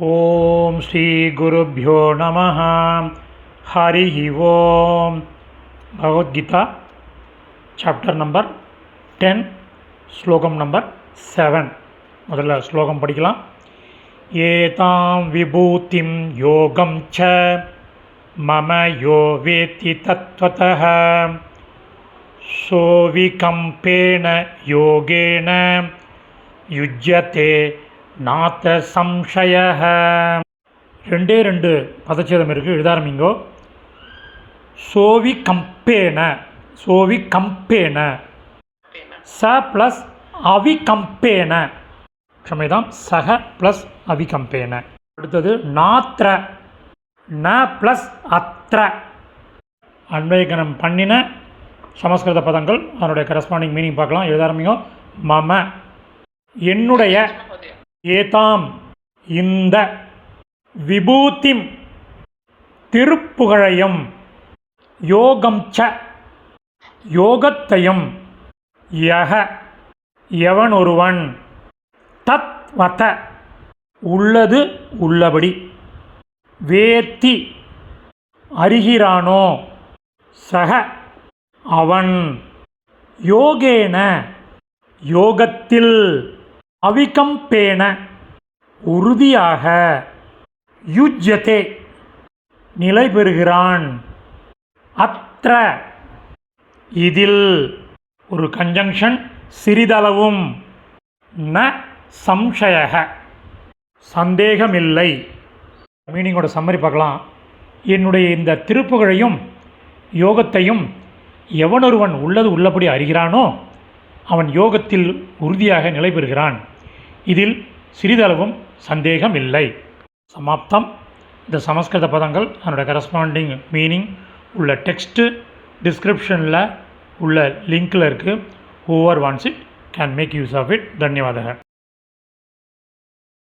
ॐ श्रीगुरुभ्यो नमः हरिः ओम् भगवद्गीता சாப்டர் நம்பர் டென் ஸ்லோகம் நம்பர் செவன் முதல்ல ஸ்லோகம் படிக்கலாம் ஏதாம் விபூதிம் யோகம் ச மம யோ வேத்தி தத்வதः सोविकम्पेन योगेन யுஜ்யத்தே நாத்த சம்சய ரெண்டே ரெண்டு பதச்சேதம் இருக்குது எழுதாரமிங்கோ சோவி கம்பேன. சோவி கம்பேன. ச ப்ளஸ் அவிகம்பேன. க்ஷமைதாம். சக ப்ளஸ் அவிகம்பேன. அடுத்தது நாத்ர. ந ப்ளஸ் அத்ர. அன்வேகனம் பண்ணின சமஸ்கிருத பதங்கள். அதனுடைய கரஸ்பாண்டிங் மீனிங் பார்க்கலாம். எழுத ஆரம்பிக்கும் மம. என்னுடைய ஏதாம் இந்த விபூதிம் திருப்புகழையும் யோகம் ச யோகத்தையும் யக எவனொருவன் தத்வத உள்ளது உள்ளபடி வேத்தி அறிகிறானோ சக அவன் யோகேன யோகத்தில் அவிகம்பேன உறுதியாக யுஜ்யதே நிலை பெறுகிறான் அத்த இதில் ஒரு கன்ஜங்ஷன் சிறிதளவும் ந சம்சயக சந்தேகமில்லை. மீனிங்கோட சம்மரி பார்க்கலாம். என்னுடைய இந்த திருப்புகழையும் யோகத்தையும் எவனொருவன் உள்ளது உள்ளபடி அறிகிறானோ அவன் யோகத்தில் உறுதியாக நிலை பெறுகிறான் இதில் சிறிதளவும் சந்தேகம் இல்லை சமாப்தம். இந்த சமஸ்கிருத பதங்கள் அதனோட கரஸ்பாண்டிங் மீனிங் உள்ள டெக்ஸ்ட்டு டிஸ்கிரிப்ஷனில் உள்ள லிங்க்கில் இருக்குது over once it can make use of it தன்யவாதக